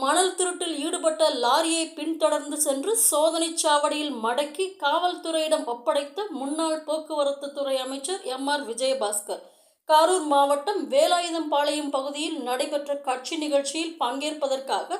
மணல் திருட்டில் ஈடுபட்ட லாரியை பின்தொடர்ந்து சென்று சோதனை சாவடியில் மடக்கி காவல்துறையிடம் ஒப்படைத்த முன்னாள் போக்குவரத்து துறை அமைச்சர் எம் ஆர் விஜயபாஸ்கர். கரூர் மாவட்டம் வேலாயுதம்பாளையம் பகுதியில் நடைபெற்ற கட்சி நிகழ்ச்சியில் பங்கேற்பதற்காக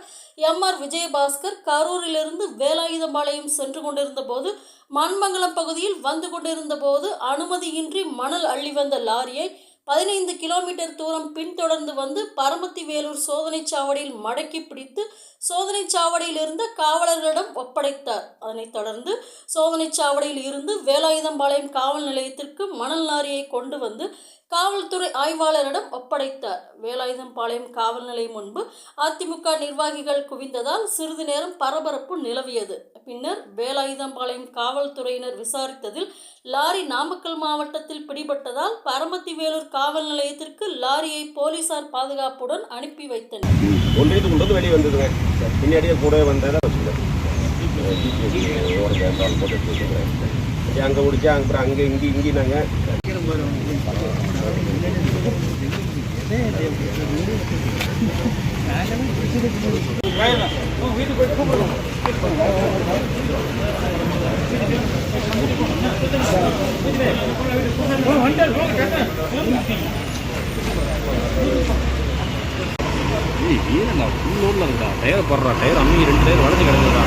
எம் ஆர் விஜயபாஸ்கர் கரூரிலிருந்து வேலாயுதம்பாளையம் சென்று கொண்டிருந்த போது மண்மங்கலம் பகுதியில் வந்து கொண்டிருந்த போது அனுமதியின்றி மணல் அள்ளி வந்த லாரியை பதினைந்து கிலோமீட்டர் தூரம் பின்தொடர்ந்து வந்து பரமத்தி வேலூர் சோதனை சாவடியில் மடக்கி பிடித்து சோதனை சாவடியில் இருந்த காவலர்களிடம் ஒப்படைத்தார். அதனைத் தொடர்ந்து சோதனை சாவடியில் இருந்து வேலாயுதம்பாளையம் காவல் நிலையத்திற்கு மணல் லாரியை கொண்டு வந்து காவல்துறை ஆய்வாளரிடம் ஒப்படைத்தார். வேலாயுதம்பாளையம் காவல் நிலையம் முன்பு அதிமுக நிர்வாகிகள் குவிந்ததால் சிறிது நேரம் பரபரப்பு நிலவியது. பின்னர் வேலாயுதம்பாளையம் காவல்துறையினர் விசாரித்ததில் லாரி நாமக்கல் மாவட்டத்தில் பிடிபட்டதால் பரமத்தி வேலூர் காவல் நிலையத்திற்கு லாரியை போலீசார் பாதுகாப்புடன் அனுப்பி வைத்தனர். ஒன்றியத்துக்கு கொண்டு வந்து வெளியே வந்ததுங்க. பின்னாடியே கூடவே வந்ததை வச்சுருக்கேன் போட்டு அங்கே பிடிச்சா அப்புறம் அங்கே இங்கே இங்கே நாங்கள் ஏய் ஏன்னா ஃபுல் லோடில் இருக்கா டயர் போடுறா டயர் அம்மி ரெண்டு டயர் வளைஞ்சு கிடக்குதுடா.